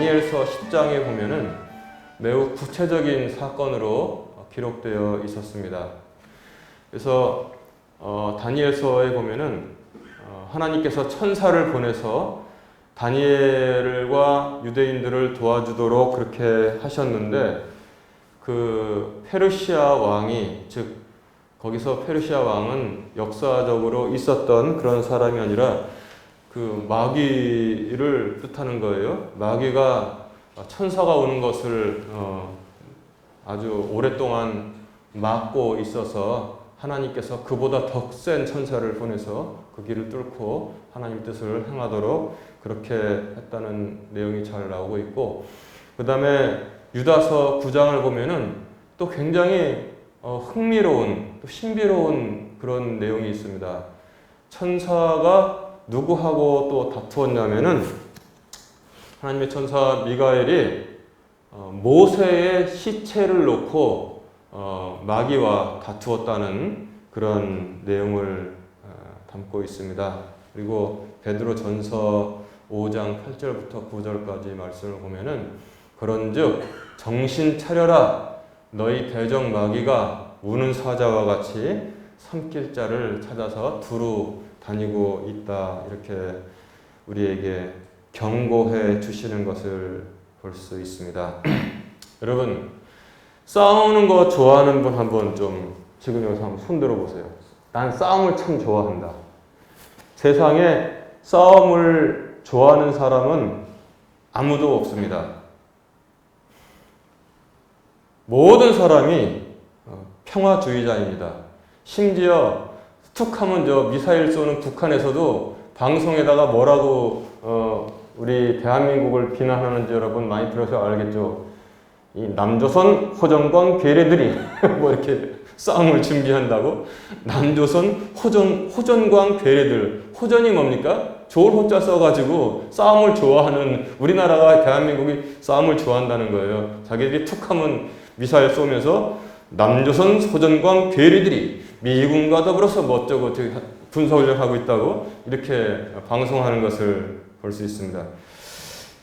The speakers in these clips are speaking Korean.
다니엘서 10장에 보면은 매우 구체적인 사건으로 기록되어 있었습니다. 그래서 어, 다니엘서에 보면은 어, 하나님께서 천사를 보내서 다니엘과 유대인들을 도와주도록 그렇게 하셨는데 그 페르시아 왕이 즉 거기서 페르시아 왕은 역사적으로 있었던 그런 사람이 아니라 그 마귀를 뜻하는 거예요. 마귀가 천사가 오는 것을 어, 아주 오랫동안 막고 있어서 하나님께서 그보다 더 센 천사를 보내서 그 길을 뚫고 하나님 뜻을 행하도록 그렇게 했다는 내용이 잘 나오고 있고 그 다음에 유다서 9장을 보면은 또 굉장히 어, 흥미로운 또 신비로운 그런 내용이 있습니다. 천사가 누구하고 또 다투었냐면은 하나님의 천사 미가엘이 어, 모세의 시체를 놓고 어, 마귀와 다투었다는 그런 내용을 어, 담고 있습니다. 그리고 베드로 전서 5장 8절부터 9절까지 말씀을 보면은 그런즉 정신 차려라 너희 대적 마귀가 우는 사자와 같이 삼킬 자를 찾아서 두루 다니고 있다 이렇게 우리에게 경고해 주시는 것을 볼 수 있습니다. 여러분 싸우는 거 좋아하는 분 한번 좀 지금 여기서 한번 손 들어보세요. 난 싸움을 참 좋아한다. 세상에 싸움을 좋아하는 사람은 아무도 없습니다. 모든 사람이 어, 평화주의자입니다. 심지어 툭 하면 저 미사일 쏘는 북한에서도 방송에다가 뭐라고 어, 우리 대한민국을 비난하는지 여러분 많이 들어서 알겠죠. 이 남조선 호전광 괴뢰들이 뭐 이렇게 싸움을 준비한다고 남조선 호전 호전광 괴뢰들 호전이 뭡니까? 좋은 호자 써가지고 싸움을 좋아하는 우리나라가 대한민국이 싸움을 좋아한다는 거예요. 자기들이 툭하면 미사일 쏘면서 남조선 호전광 괴뢰들이 미군과 더불어서 뭐 어쩌고 저기 군사훈련하고 있다고 이렇게 방송하는 것을 볼 수 있습니다.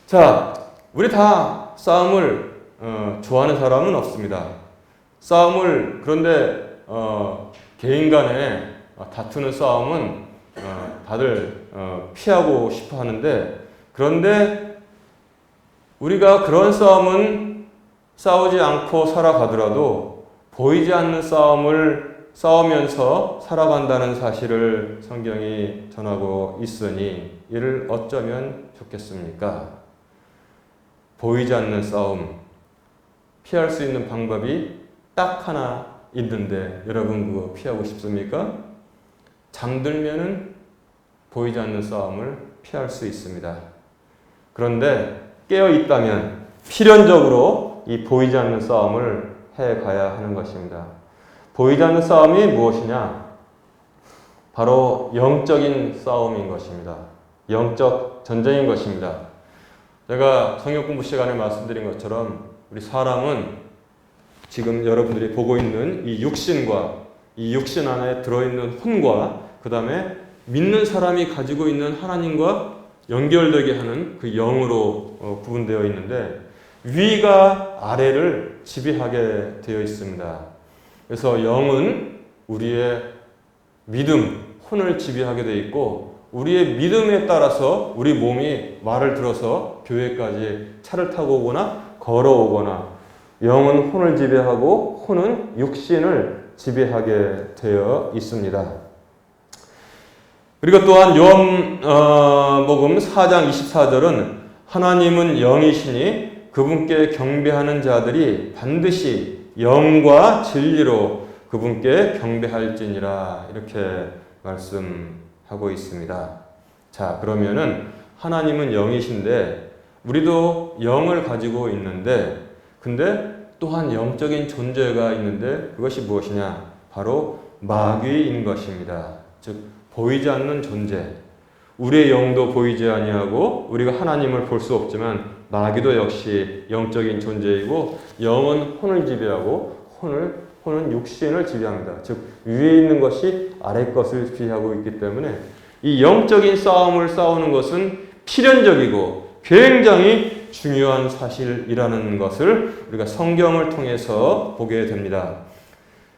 자, 우리 다 싸움을 어, 좋아하는 사람은 없습니다. 싸움을 그런데 어, 개인 간에 다투는 싸움은 어, 다들 어, 피하고 싶어 하는데 그런데 우리가 그런 싸움은 싸우지 않고 살아가더라도 보이지 않는 싸움을 싸우면서 살아간다는 사실을 성경이 전하고 있으니 이를 어쩌면 좋겠습니까? 보이지 않는 싸움 피할 수 있는 방법이 딱 하나 있는데 여러분 그거 피하고 싶습니까? 잠들면은 보이지 않는 싸움을 피할 수 있습니다. 그런데 깨어 있다면 필연적으로 이 보이지 않는 싸움을 해 가야 하는 것입니다. 보이지 않는 싸움이 무엇이냐? 바로 영적인 싸움인 것입니다. 영적 전쟁인 것입니다. 제가 성경 공부 시간에 말씀드린 것처럼 우리 사람은 지금 여러분들이 보고 있는 이 육신과 이 육신 안에 들어있는 혼과 그 다음에 믿는 사람이 가지고 있는 하나님과 연결되게 하는 그 영으로 어, 구분되어 있는데 위가 아래를 지배하게 되어 있습니다. 그래서 영은 우리의 믿음, 혼을 지배하게 되어 있고 우리의 믿음에 따라서 우리 몸이 말을 들어서 교회까지 차를 타고 오거나 걸어오거나 영은 혼을 지배하고 혼은 육신을 지배하게 되어 있습니다. 그리고 또한 요한복음 4장 24절은 하나님은 영이시니 그분께 경배하는 자들이 반드시 영과 진리로 그분께 경배할지니라 이렇게 말씀하고 있습니다. 자, 그러면은 하나님은 영이신데 우리도 영을 가지고 있는데 근데 또한 영적인 존재가 있는데 그것이 무엇이냐? 바로 마귀인 것입니다. 즉 보이지 않는 존재. 우리의 영도 보이지 아니하고 우리가 하나님을 볼 수 없지만 마귀도 역시 영적인 존재이고 영은 혼을 지배하고 혼을 혼은 육신을 지배합니다. 즉 위에 있는 것이 아래 것을 지배하고 있기 때문에 이 영적인 싸움을 싸우는 것은 필연적이고 굉장히 중요한 사실이라는 것을 우리가 성경을 통해서 보게 됩니다.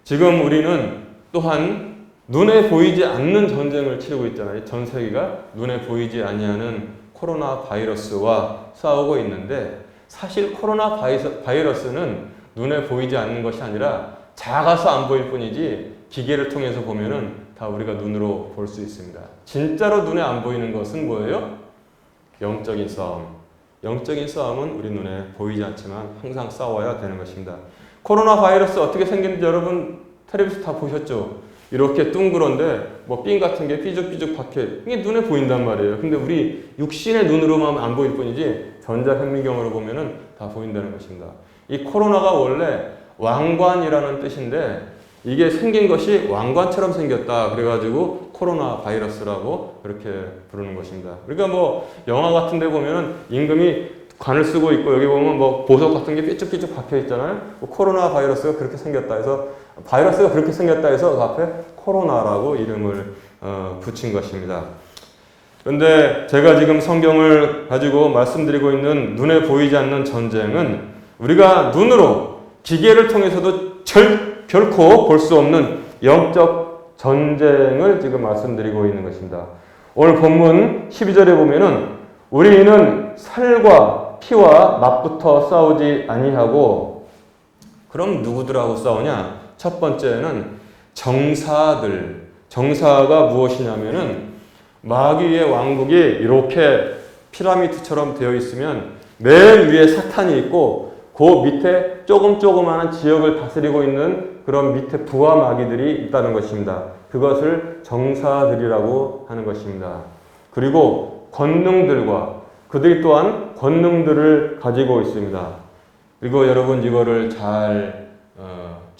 지금 우리는 또한 눈에 보이지 않는 전쟁을 치르고 있잖아요. 전 세계가 눈에 보이지 아니하는 코로나 바이러스와 싸우고 있는데 사실 코로나 바이러스는 눈에 보이지 않는 것이 아니라 작아서 안 보일 뿐이지 기계를 통해서 보면은 다 우리가 눈으로 볼 수 있습니다. 진짜로 눈에 안 보이는 것은 뭐예요? 영적인 싸움. 영적인 싸움은 우리 눈에 보이지 않지만 항상 싸워야 되는 것입니다. 코로나 바이러스 어떻게 생겼는지 여러분 텔레비전 다 보셨죠? 이렇게 둥그런데 뭐 핀 같은 게 삐죽삐죽 박혀 이게 눈에 보인단 말이에요. 근데 우리 육신의 눈으로만 안 보일 뿐이지 전자현미경으로 보면은 다 보인다는 것입니다. 이 코로나가 원래 왕관이라는 뜻인데 이게 생긴 것이 왕관처럼 생겼다. 그래가지고 코로나 바이러스라고 그렇게 부르는 것입니다. 그러니까 뭐 영화 같은 데 보면은 임금이 관을 쓰고 있고 여기 보면 뭐 보석 같은 게 삐쭉삐쭉 박혀 있잖아요. 뭐 코로나 바이러스가 그렇게 생겼다 해서 바이러스가 그렇게 생겼다 해서 그 앞에 코로나라고 이름을 어, 붙인 것입니다. 그런데 제가 지금 성경을 가지고 말씀드리고 있는 눈에 보이지 않는 전쟁은 우리가 눈으로 기계를 통해서도 절, 결코 볼 수 없는 영적 전쟁을 지금 말씀드리고 있는 것입니다. 오늘 본문 12절에 보면은 우리는 살과 피와 맛부터 싸우지 아니하고 그럼 누구들하고 싸우냐? 첫 번째는 정사들. 정사가 무엇이냐면은 마귀의 왕국이 이렇게 피라미드처럼 되어 있으면 맨 위에 사탄이 있고 그 밑에 조금 조그마한 지역을 다스리고 있는 그런 밑에 부하 마귀들이 있다는 것입니다. 그것을 정사들이라고 하는 것입니다. 그리고 권능들과 그들이 또한 권능들을 가지고 있습니다. 그리고 여러분 이거를 잘 어,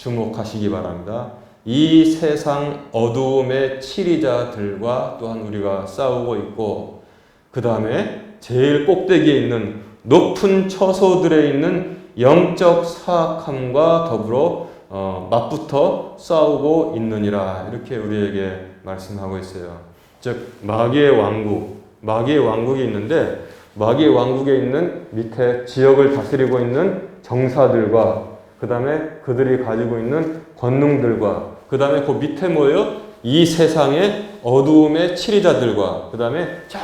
주목하시기 바랍니다. 이 세상 어두움의 치리자들과 또한 우리가 싸우고 있고 그 다음에 제일 꼭대기에 있는 높은 처소들에 있는 영적 사악함과 더불어 어, 맛부터 싸우고 있느니라 이렇게 우리에게 말씀하고 있어요. 즉 마귀의 왕국, 마귀의 왕국이 있는데 마귀의 왕국에 있는 밑에 지역을 다스리고 있는 정사들과 그 다음에 그들이 가지고 있는 권능들과 그 다음에 그 밑에 뭐예요? 이 세상의 어두움의 치리자들과 그 다음에 저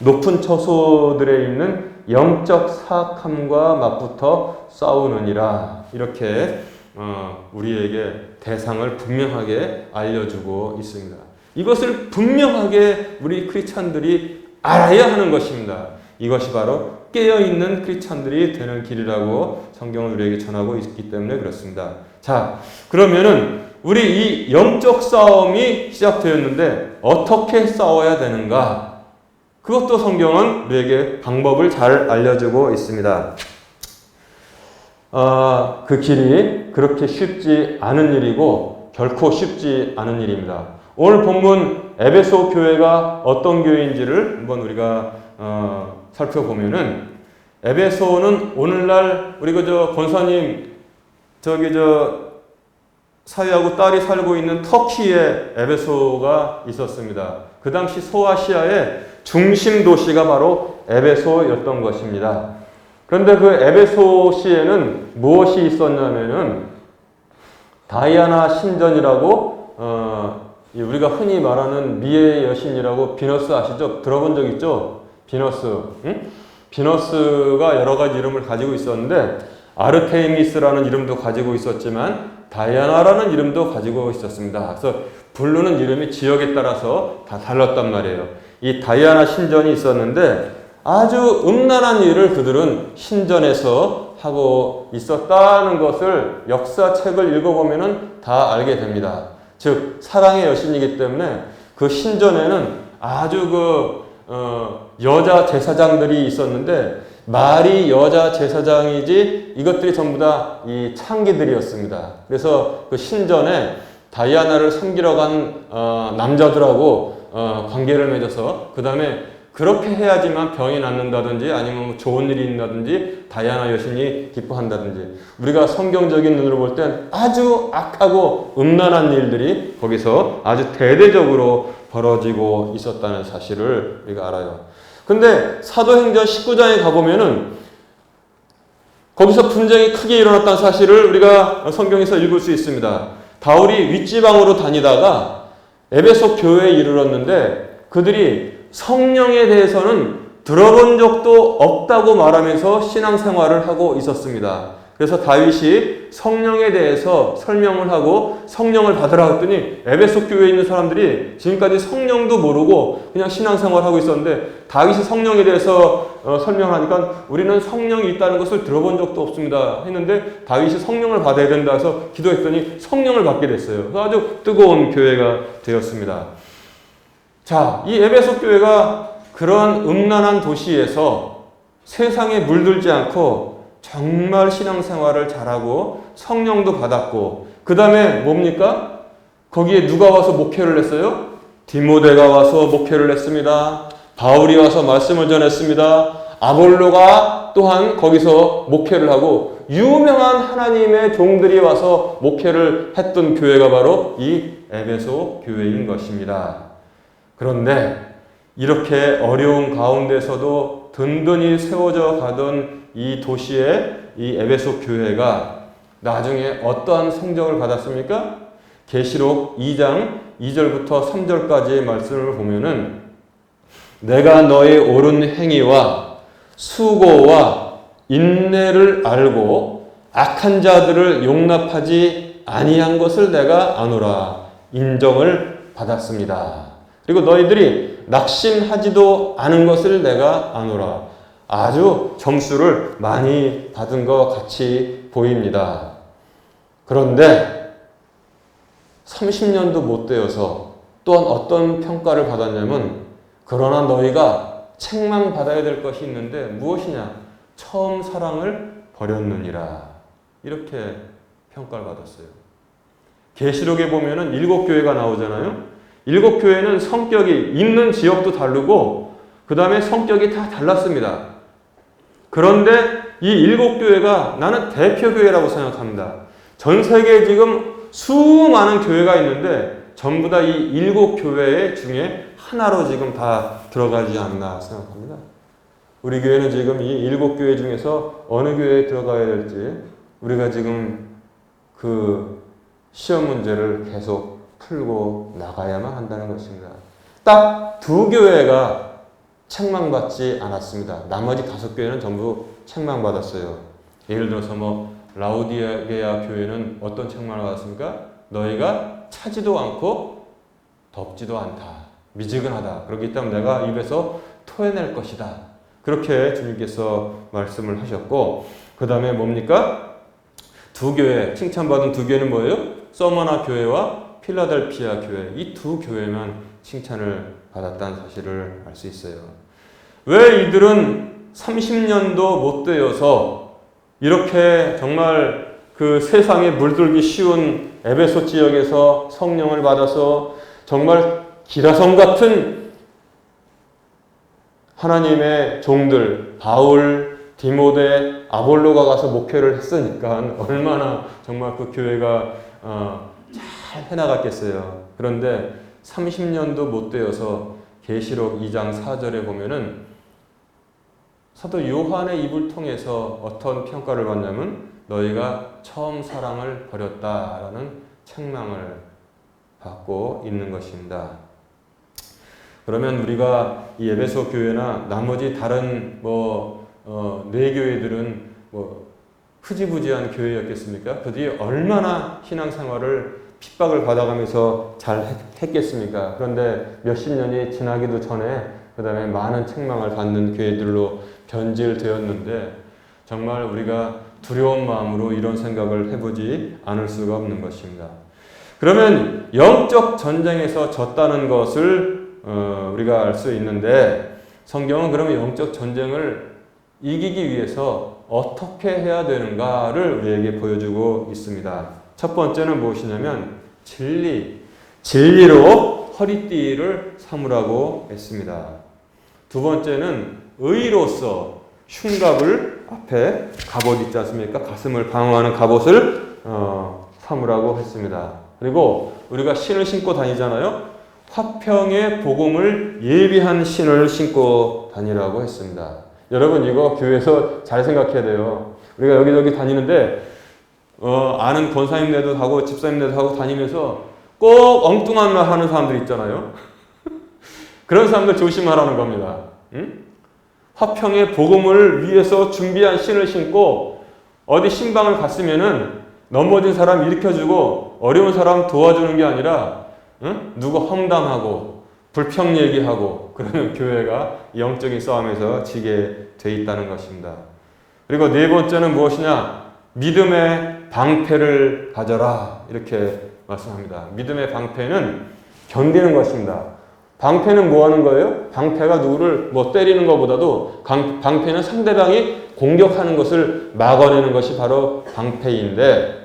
높은 처소들에 있는 영적 사악함과 맞붙어 싸우느니라 이렇게 어, 우리에게 대상을 분명하게 알려주고 있습니다. 이것을 분명하게 우리 크리스찬들이 알아야 하는 것입니다. 이것이 바로 깨어있는 크리스찬들이 되는 길이라고 성경은 우리에게 전하고 있기 때문에 그렇습니다. 자, 그러면은 우리 이 영적 싸움이 시작되었는데 어떻게 싸워야 되는가? 그것도 성경은 우리에게 방법을 잘 알려주고 있습니다. 아, 그 길이 그렇게 쉽지 않은 일이고 결코 쉽지 않은 일입니다. 오늘 본문 에베소 교회가 어떤 교회인지를 한번 우리가 어, 살펴보면은 에베소는 오늘날 우리 그저 권사님 저기 저 사위하고 딸이 살고 있는 터키에 에베소가 있었습니다. 그 당시 소아시아의 중심 도시가 바로 에베소였던 것입니다. 그런데 그 에베소시에는 무엇이 있었냐면은 다이아나 신전이라고 어, 이 우리가 흔히 말하는 미의 여신이라고 비너스 아시죠? 들어본 적 있죠? 비너스. 응? 비너스가 여러 가지 이름을 가지고 있었는데 아르테미스라는 이름도 가지고 있었지만 다이아나라는 이름도 가지고 있었습니다. 그래서 부르는 이름이 지역에 따라서 다 달랐단 말이에요. 이 다이아나 신전이 있었는데 아주 음란한 일을 그들은 신전에서 하고 있었다는 것을 역사책을 읽어보면 다 알게 됩니다. 즉, 사랑의 여신이기 때문에 그 신전에는 아주 그, 어, 여자 제사장들이 있었는데 말이 여자 제사장이지 이것들이 전부 다 이 창기들이었습니다. 그래서 그 신전에 다이아나를 섬기러 간 어, 남자들하고 어, 관계를 맺어서 그 다음에 그렇게 해야지만 병이 낫는다든지 아니면 뭐 좋은 일이 있다든지 다이아나 여신이 기뻐한다든지 우리가 성경적인 눈으로 볼 땐 아주 악하고 음란한 일들이 거기서 아주 대대적으로 벌어지고 있었다는 사실을 우리가 알아요. 근데 사도행전 19장에 가보면은 거기서 분쟁이 크게 일어났다는 사실을 우리가 성경에서 읽을 수 있습니다. 바울이 윗지방으로 다니다가 에베소 교회에 이르렀는데 그들이 성령에 대해서는 들어본 적도 없다고 말하면서 신앙생활을 하고 있었습니다. 그래서 다윗이 성령에 대해서 설명을 하고 성령을 받으라 했더니 에베소 교회에 있는 사람들이 지금까지 성령도 모르고 그냥 신앙생활을 하고 있었는데 다윗이 성령에 대해서 어, 설명하니까 우리는 성령이 있다는 것을 들어본 적도 없습니다 했는데 다윗이 성령을 받아야 된다 해서 기도했더니 성령을 받게 됐어요. 아주 뜨거운 교회가 되었습니다. 자, 이 에베소 교회가 그런 음란한 도시에서 세상에 물들지 않고 정말 신앙생활을 잘하고 성령도 받았고 그 다음에 뭡니까? 거기에 누가 와서 목회를 했어요? 디모데가 와서 목회를 했습니다. 바울이 와서 말씀을 전했습니다. 아볼로가 또한 거기서 목회를 하고 유명한 하나님의 종들이 와서 목회를 했던 교회가 바로 이 에베소 교회인 것입니다. 그런데 이렇게 어려운 가운데서도 든든히 세워져 가던 이 도시의 이 에베소 교회가 나중에 어떠한 성적을 받았습니까? 계시록 2장 2절부터 3절까지의 말씀을 보면은 내가 너의 옳은 행위와 수고와 인내를 알고 악한 자들을 용납하지 아니한 것을 내가 아노라 인정을 받았습니다. 그리고 너희들이 낙심하지도 않은 것을 내가 아노라. 아주 점수를 많이 받은 것 같이 보입니다. 그런데 30년도 못 되어서 또한 어떤 평가를 받았냐면 그러나 너희가 책망 받아야 될 것이 있는데 무엇이냐? 처음 사랑을 버렸느니라. 이렇게 평가를 받았어요. 계시록에 보면은 일곱 교회가 나오잖아요. 일곱 교회는 성격이 있는 지역도 다르고 그 다음에 성격이 다 달랐습니다. 그런데 이 일곱 교회가 나는 대표 교회라고 생각합니다. 전 세계에 지금 수많은 교회가 있는데 전부 다 이 일곱 교회 중에 하나로 지금 다 들어가지 않나 생각합니다. 우리 교회는 지금 이 일곱 교회 중에서 어느 교회에 들어가야 될지 우리가 지금 그 시험 문제를 계속 풀고 나가야만 한다는 것입니다. 딱 두 교회가 책망받지 않았습니다. 나머지 다섯 교회는 전부 책망받았어요. 예를 들어서 뭐 라우디게아 교회는 어떤 책망을 받았습니까? 너희가 차지도 않고 덥지도 않다. 미지근하다. 그렇기 때문에 내가 입에서 토해낼 것이다. 그렇게 주님께서 말씀을 하셨고 그 다음에 뭡니까? 두 교회 칭찬받은 두 교회는 뭐예요? 서머나 교회와 필라델피아 교회 이 두 교회만 칭찬을 받았다는 사실을 알 수 있어요. 왜 이들은 30년도 못 되어서 이렇게 정말 그 세상에 물들기 쉬운 에베소 지역에서 성령을 받아서 정말 기라성 같은 하나님의 종들 바울, 디모데, 아볼로가 가서 목회를 했으니까 얼마나 정말 그 교회가 어, 잘 해나갔겠어요. 그런데 30년도 못 되어서 계시록 2장 4절에 보면은 사도 요한의 입을 통해서 어떤 평가를 받냐면 너희가 처음 사랑을 버렸다라는 책망을 받고 있는 것입니다. 그러면 우리가 이 에베소 교회나 나머지 다른 뭐네 어, 교회들은 뭐 흐지부지한 교회였겠습니까? 그들이 얼마나 신앙생활을 핍박을 받아가면서 잘 했겠습니까? 그런데 몇십 년이 지나기도 전에 그 다음에 많은 책망을 받는 교회들로 변질되었는데 정말 우리가 두려운 마음으로 이런 생각을 해보지 않을 수가 없는 것입니다. 그러면 영적 전쟁에서 졌다는 것을 어, 우리가 알 수 있는데 성경은 그러면 영적 전쟁을 이기기 위해서 어떻게 해야 되는가를 우리에게 보여주고 있습니다. 첫 번째는 무엇이냐면 진리, 진리로 허리띠를 삼으라고 했습니다. 두 번째는 의로서 흉갑을 앞에 갑옷 있지 않습니까? 가슴을 방어하는 갑옷을 어, 삼으라고 했습니다. 그리고 우리가 신을 신고 다니잖아요. 화평의 복음을 예비한 신을 신고 다니라고 했습니다. 여러분 이거 교회에서 잘 생각해야 돼요. 우리가 여기저기 다니는데 어, 아는 권사님네도 하고 집사님네도 하고 다니면서 꼭 엉뚱한 말 하는 사람들 있잖아요. 그런 사람들 조심하라는 겁니다. 응? 화평의 복음을 위해서 준비한 신을 신고 어디 신방을 갔으면은 넘어진 사람 일으켜주고 어려운 사람 도와주는 게 아니라 응? 누구 험담하고 불평 얘기하고 그러면 교회가 영적인 싸움에서 지게 돼 있다는 것입니다. 그리고 네 번째는 무엇이냐? 믿음의 방패를 가져라 이렇게 말씀합니다. 믿음의 방패는 견디는 것입니다. 방패는 뭐 하는 거예요? 방패가 누구를 뭐 때리는 것보다도 강, 방패는 상대방이 공격하는 것을 막아내는 것이 바로 방패인데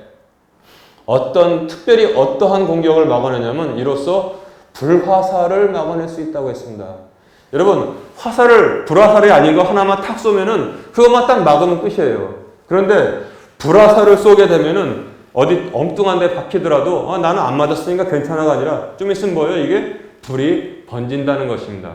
어떤 특별히 어떠한 공격을 막아내냐면 이로써 불화살을 막아낼 수 있다고 했습니다. 여러분 화살을 불화살이 아닌 거 하나만 탁 쏘면은 그것만 딱 막으면 끝이에요. 그런데 불화살을 쏘게 되면은 어디 엉뚱한 데 박히더라도 아, 나는 안 맞았으니까 괜찮아가 아니라 좀 있으면 뭐예요? 이게 불이 번진다는 것입니다.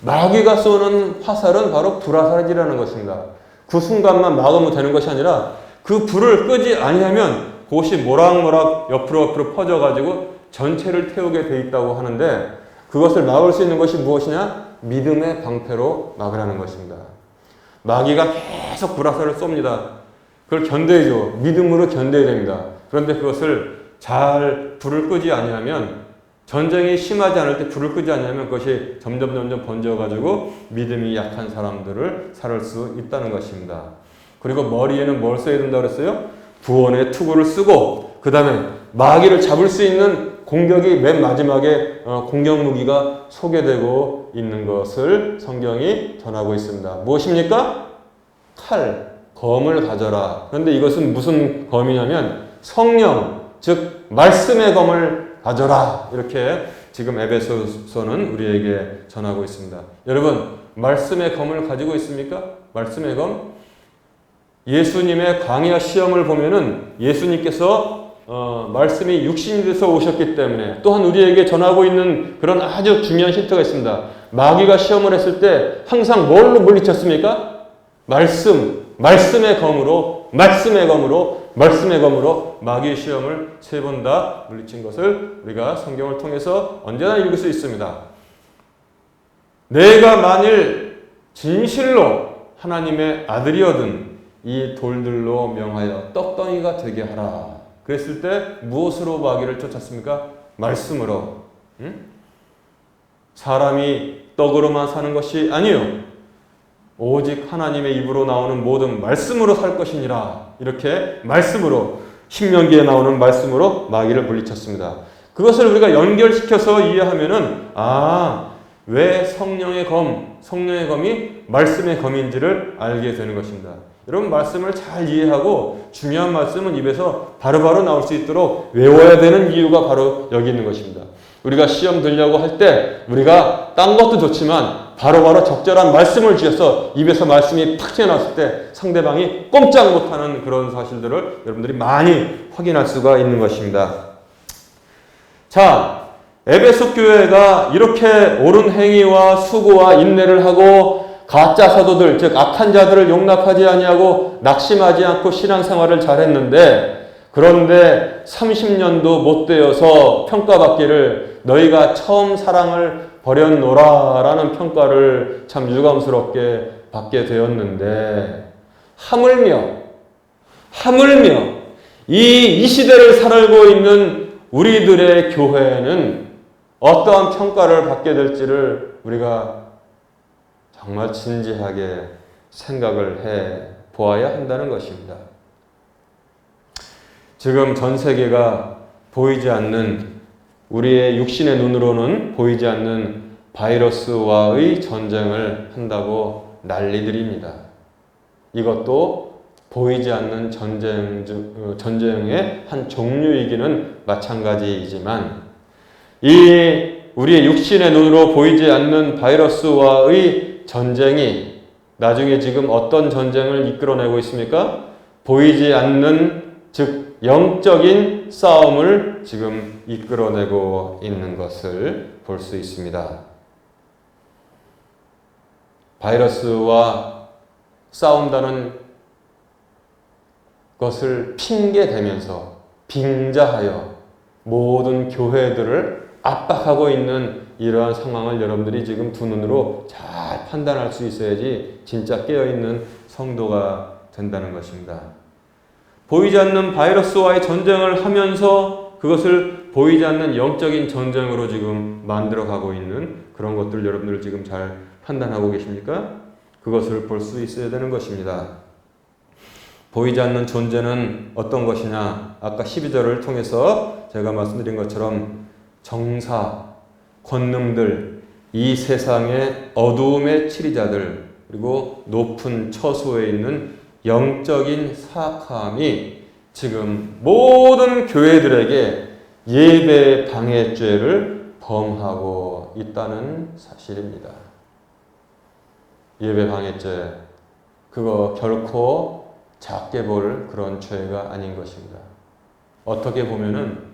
마귀가 쏘는 화살은 바로 불화살이라는 것입니다. 그 순간만 막으면 되는 것이 아니라 그 불을 끄지 아니하면 그것이 모락모락 옆으로 옆으로 퍼져가지고 전체를 태우게 돼 있다고 하는데 그것을 막을 수 있는 것이 무엇이냐? 믿음의 방패로 막으라는 것입니다. 마귀가 계속 불화살을 쏩니다. 그걸 견뎌야죠. 믿음으로 견뎌야 됩니다. 그런데 그것을 잘 불을 끄지 아니하면 전쟁이 심하지 않을 때 불을 끄지 않으면 그것이 점점 점점 번져가지고 믿음이 약한 사람들을 살을 수 있다는 것입니다. 그리고 머리에는 뭘 써야 된다고 그랬어요? 구원의 투구를 쓰고 그 다음에 마귀를 잡을 수 있는 공격이 맨 마지막에 어, 공격 무기가 소개되고 있는 것을 성경이 전하고 있습니다. 무엇입니까? 칼, 검을 가져라. 그런데 이것은 무슨 검이냐면 성령, 즉 말씀의 검을 가져라. 이렇게 지금 에베소서는 우리에게 전하고 있습니다. 여러분, 말씀의 검을 가지고 있습니까? 말씀의 검? 예수님의 광야 시험을 보면은 예수님께서 어, 말씀이 육신이 돼서 오셨기 때문에 또한 우리에게 전하고 있는 그런 아주 중요한 힌트가 있습니다. 마귀가 시험을 했을 때 항상 뭘로 물리쳤습니까? 말씀, 말씀의 검으로, 말씀의 검으로, 말씀의 검으로 마귀의 시험을 세 번 다 물리친 것을 우리가 성경을 통해서 언제나 읽을 수 있습니다. 내가 만일 진실로 하나님의 아들이어든 이 돌들로 명하여 떡덩이가 되게 하라. 그랬을 때 무엇으로 마귀를 쫓았습니까? 말씀으로. 응? 사람이 떡으로만 사는 것이 아니요. 오직 하나님의 입으로 나오는 모든 말씀으로 살 것이니라. 이렇게 말씀으로 신명기에 나오는 말씀으로 마귀를 물리쳤습니다. 그것을 우리가 연결시켜서 이해하면은 아, 왜 성령의 검, 성령의 검이 말씀의 검인지를 알게 되는 것입니다. 여러분 말씀을 잘 이해하고 중요한 말씀은 입에서 바로바로 나올 수 있도록 외워야 되는 이유가 바로 여기 있는 것입니다. 우리가 시험 들려고 할 때 우리가 딴 것도 좋지만 바로 바로 적절한 말씀을 지어서 입에서 말씀이 팍 튀어나왔을 때 상대방이 꼼짝 못하는 그런 사실들을 여러분들이 많이 확인할 수가 있는 것입니다. 자, 에베소 교회가 이렇게 옳은 행위와 수고와 인내를 하고 가짜 사도들 즉 악한 자들을 용납하지 아니하고 낙심하지 않고 신앙생활을 잘했는데 그런데 30년도 못 되어서 평가받기를 너희가 처음 사랑을 버렸노라라는 평가를 참 유감스럽게 받게 되었는데 하물며 하물며 이, 이 시대를 살고 있는 우리들의 교회는 어떠한 평가를 받게 될지를 우리가 정말 진지하게 생각을 해 보아야 한다는 것입니다. 지금 전 세계가 보이지 않는 우리의 육신의 눈으로는 보이지 않는 바이러스와의 전쟁을 한다고 난리들입니다. 이것도 보이지 않는 전쟁, 어, 전쟁의 한 종류이기는 마찬가지이지만 이 우리의 육신의 눈으로 보이지 않는 바이러스와의 전쟁이 나중에 지금 어떤 전쟁을 이끌어내고 있습니까? 보이지 않는 즉 영적인 싸움을 지금 이끌어내고 있는 것을 볼 수 있습니다. 바이러스와 싸운다는 것을 핑계 대면서 빙자하여 모든 교회들을 압박하고 있는 이러한 상황을 여러분들이 지금 두 눈으로 잘 판단할 수 있어야지 진짜 깨어있는 성도가 된다는 것입니다. 보이지 않는 바이러스와의 전쟁을 하면서 그것을 보이지 않는 영적인 전쟁으로 지금 만들어 가고 있는 그런 것들 여러분들 지금 잘 판단하고 계십니까? 그것을 볼 수 있어야 되는 것입니다. 보이지 않는 존재는 어떤 것이냐? 아까 12절을 통해서 제가 말씀드린 것처럼 정사, 권능들, 이 세상의 어두움의 치리자들, 그리고 높은 처소에 있는 영적인 사악함이 지금 모든 교회들에게 예배 방해죄를 범하고 있다는 사실입니다. 예배 방해죄, 그거 결코 작게 볼 그런 죄가 아닌 것입니다. 어떻게 보면은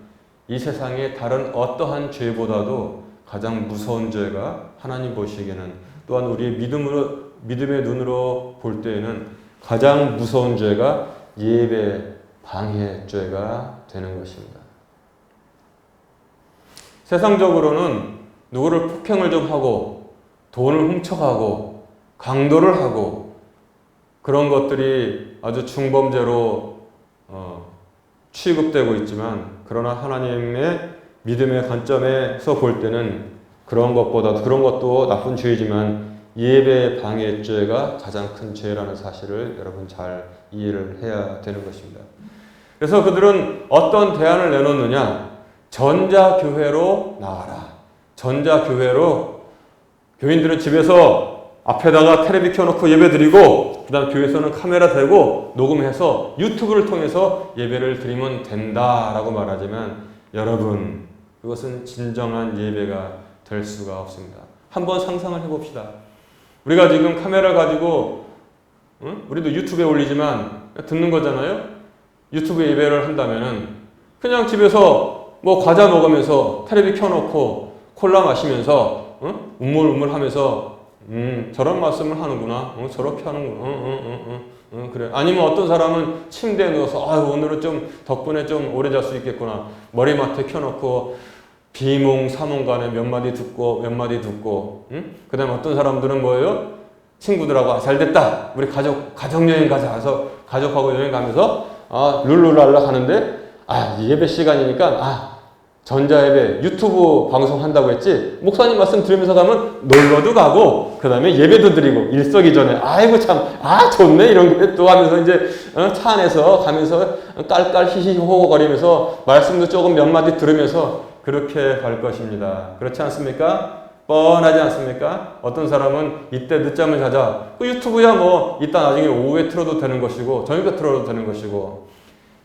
이 세상의 다른 어떠한 죄보다도 가장 무서운 죄가 하나님 보시기에는 또한 우리의 믿음으로 믿음의 눈으로 볼 때에는 가장 무서운 죄가 예배 방해죄가 되는 것입니다. 세상적으로는 누구를 폭행을 좀 하고 돈을 훔쳐가고 강도를 하고 그런 것들이 아주 중범죄로 어, 취급되고 있지만 그러나 하나님의 믿음의 관점에서 볼 때는 그런 것보다 그런 것도 나쁜 죄이지만 예배 방해죄가 가장 큰 죄라는 사실을 여러분 잘 이해를 해야 되는 것입니다. 그래서 그들은 어떤 대안을 내놓느냐? 전자교회로 나와라. 전자교회로 교인들은 집에서 앞에다가 텔레비 켜놓고 예배 드리고 그 다음 교회에서는 카메라 대고 녹음해서 유튜브를 통해서 예배를 드리면 된다라고 말하지만 여러분 그것은 진정한 예배가 될 수가 없습니다. 한번 상상을 해봅시다. 우리가 지금 카메라 가지고 응? 우리도 유튜브에 올리지만 듣는 거잖아요. 유튜브 예배를 한다면은 그냥 집에서 뭐 과자 먹으면서 텔레비 켜놓고 콜라 마시면서 응? 우물우물하면서 음 저런 말씀을 하는구나. 어, 저렇게 하는구나. 어, 어, 어, 어, 어, 그래. 아니면 어떤 사람은 침대에 누워서 아 오늘은 좀 덕분에 좀 오래 잘 수 있겠구나. 머리맡에 켜놓고 비몽 사몽간에 몇 마디 듣고 몇 마디 듣고 응? 그다음에 어떤 사람들은 뭐예요? 친구들하고 아, 잘 됐다. 우리 가족 가족 여행 가자. 해서 가족하고 여행 가면서 아 룰루랄라 하는데 아 예배 시간이니까 아 전자예배 유튜브 방송 한다고 했지 목사님 말씀 들으면서 가면 놀러도 가고 그 다음에 예배도 드리고 일석이전에 아이고 참 아 좋네 이런 게 또 하면서 이제 어, 차 안에서 가면서 깔깔 히히호호 거리면서 말씀도 조금 몇 마디 들으면서 그렇게 갈 것입니다 그렇지 않습니까? 뻔하지 않습니까? 어떤 사람은 이때 늦잠을 자자 그 유튜브야 뭐 이따 나중에 오후에 틀어도 되는 것이고 저녁에 틀어도 되는 것이고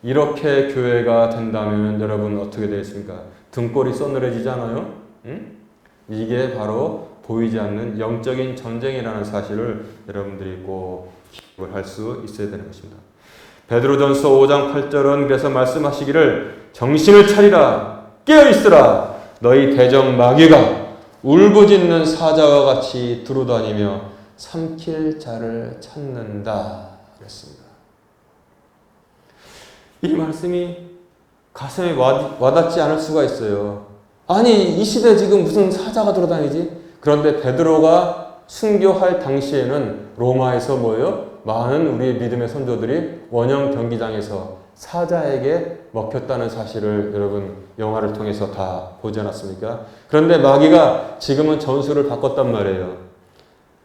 이렇게 교회가 된다면 여러분 어떻게 되겠습니까? 등골이 서늘해지잖아요. 응? 이게 바로 보이지 않는 영적인 전쟁이라는 사실을 여러분들이 꼭 기억을 할 수 있어야 되는 것입니다. 베드로전서 5장 8절은 그래서 말씀하시기를 정신을 차리라 깨어 있으라 너희 대적 마귀가 울부짖는 사자와 같이 두루다니며 삼킬 자를 찾는다 그랬습니다. 이 말씀이 가슴에 와닿지 않을 수가 있어요. 아니 이 시대 지금 무슨 사자가 돌아다니지? 그런데 베드로가 순교할 당시에는 로마에서 뭐예요? 많은 우리의 믿음의 선조들이 원형 경기장에서 사자에게 먹혔다는 사실을 여러분 영화를 통해서 다 보지 않았습니까? 그런데 마귀가 지금은 전술을 바꿨단 말이에요.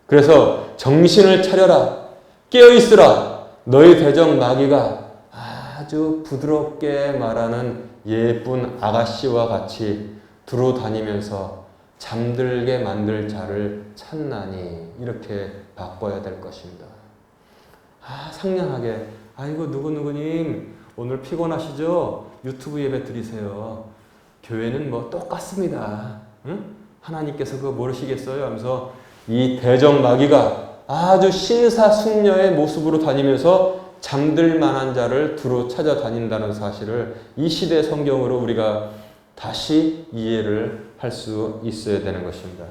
그래서 정신을 차려라, 깨어 있으라. 너희 대적 마귀가 아주 부드럽게 말하는 예쁜 아가씨와 같이 두루 다니면서 잠들게 만들 자를 찾나니 이렇게 바꿔야 될 것입니다. 아 상냥하게 아이고 누구누구님 오늘 피곤하시죠? 유튜브 예배 드리세요. 교회는 뭐 똑같습니다. 응? 하나님께서 그거 모르시겠어요? 하면서 이 대적 마귀가 아주 신사숙녀의 모습으로 다니면서 잠들 만한 자를 두루 찾아다닌다는 사실을 이 시대 성경으로 우리가 다시 이해를 할 수 있어야 되는 것입니다.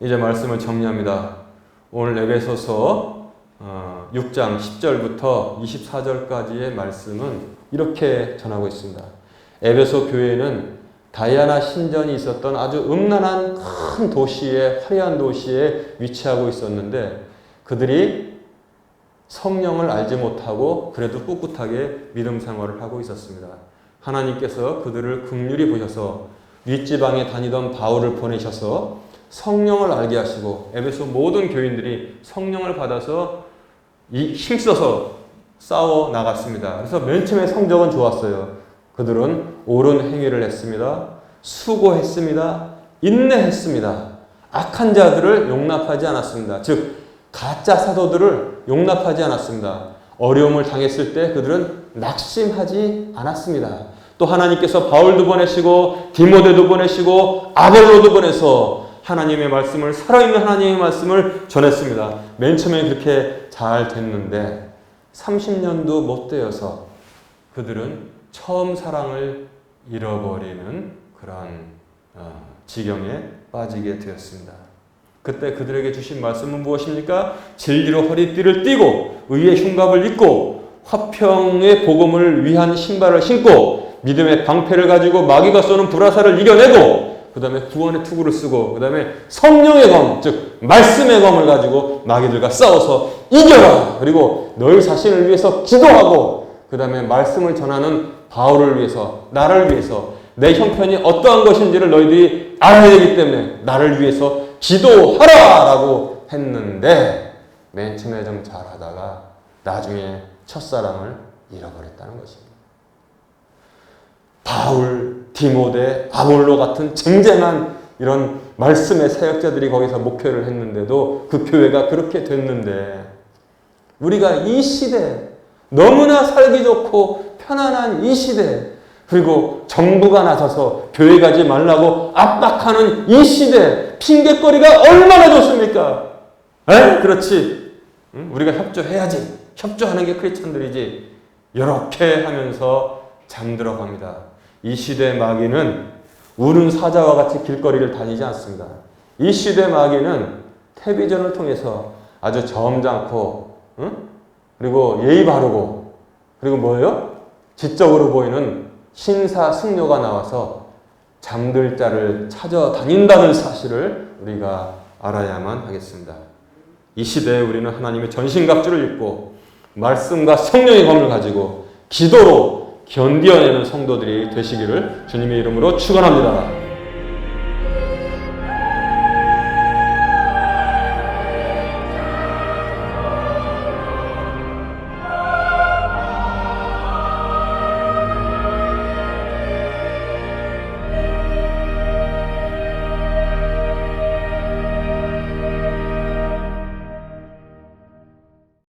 이제 말씀을 정리합니다. 오늘 에베소서 어, 6장 10절부터 24절까지의 말씀은 이렇게 전하고 있습니다. 에베소 교회는 다이아나 신전이 있었던 아주 음란한 큰 도시에 화려한 도시에 위치하고 있었는데 그들이 성령을 알지 못하고 그래도 꿋꿋하게 믿음 생활을 하고 있었습니다. 하나님께서 그들을 극률히 보셔서 윗지방에 다니던 바울을 보내셔서 성령을 알게 하시고 에베소 모든 교인들이 성령을 받아서 이 힘써서 싸워 나갔습니다. 그래서 맨 처음에 성적은 좋았어요. 그들은 옳은 행위를 했습니다. 수고했습니다. 인내했습니다. 악한 자들을 용납하지 않았습니다. 즉 가짜 사도들을 용납하지 않았습니다. 어려움을 당했을 때 그들은 낙심하지 않았습니다. 또 하나님께서 바울도 보내시고 디모데도 보내시고 아벨로도 보내서 하나님의 말씀을 살아있는 하나님의 말씀을 전했습니다. 맨 처음에 그렇게 잘 됐는데 30년도 못 되어서 그들은 처음 사랑을 잃어버리는 그러한 어, 지경에 빠지게 되었습니다. 그때 그들에게 주신 말씀은 무엇입니까? 진리로 허리띠를 띠고 의의 흉갑을 입고 화평의 복음을 위한 신발을 신고 믿음의 방패를 가지고 마귀가 쏘는 불화살을 이겨내고 그 다음에 구원의 투구를 쓰고 그 다음에 성령의 검, 즉 말씀의 검을 가지고 마귀들과 싸워서 이겨라. 그리고 너희 자신을 위해서 기도하고 그 다음에 말씀을 전하는 바울을 위해서 나를 위해서 내 형편이 어떠한 것인지를 너희들이 알아야 되기 때문에 나를 위해서 기도하라 라고 했는데 맨 처음에 좀 잘하다가 나중에 첫사랑을 잃어버렸다는 것입니다. 바울, 디모데, 아볼로 같은 쟁쟁한 이런 말씀의 사역자들이 거기서 목회를 했는데도 그 교회가 그렇게 됐는데 우리가 이 시대 너무나 살기 좋고 편안한 이 시대 그리고 정부가 나서서 교회 가지 말라고 압박하는 이 시대 핑계거리가 얼마나 좋습니까? 에? 그렇지. 응? 우리가 협조해야지. 협조하는 게 크리스천들이지. 이렇게 하면서 잠들어 갑니다. 이 시대 마귀는 우는 사자와 같이 길거리를 다니지 않습니다. 이 시대 마귀는 텔레비전을 통해서 아주 점잖고, 응? 그리고 예의 바르고, 그리고 뭐예요? 지적으로 보이는 신사 승려가 나와서 잠들 자를 찾아다닌다는 사실을 우리가 알아야만 하겠습니다. 이 시대에 우리는 하나님의 전신갑주를 입고 말씀과 성령의 검을 가지고 기도로 견디어내는 성도들이 되시기를 주님의 이름으로 축원합니다.